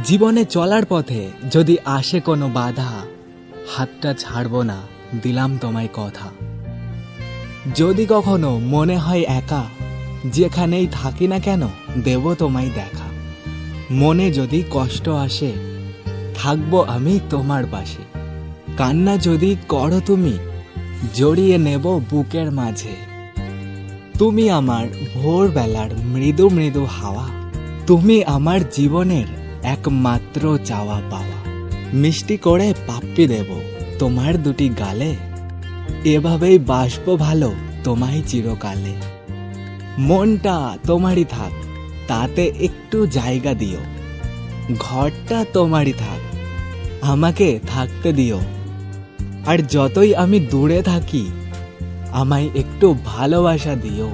জীবনে চলার পথে যদি আসে কোনো বাধা, হাতটা ছাড়বো না, দিলাম তোমায় কথা। যদি কখনো মনে হয় একা, যেখানেই থাকি না কেন, দেব তোমায় দেখা। মনে যদি কষ্ট আসে, থাকব আমি তোমার পাশে। কান্না যদি করো তুমি, জড়িয়ে নেব বুকের মাঝে। তুমি আমার ভোরবেলার মৃদু মৃদু হাওয়া, তুমি আমার জীবনের একমাত্র চাওয়া পাওয়া। মিষ্টি করে পাপ্পি দেব। তোমার দুটি গালে এভাবেই বাসবো ভালো তোমায় চিরকালে। মনটা তোমারই থাক তাতে একটু জায়গা দিও। ঘরটা তোমারই থাক আমাকে থাকতে দিও। আর যতই আমি দূরে থাকি আমায় একটু ভালোবাসা দিও।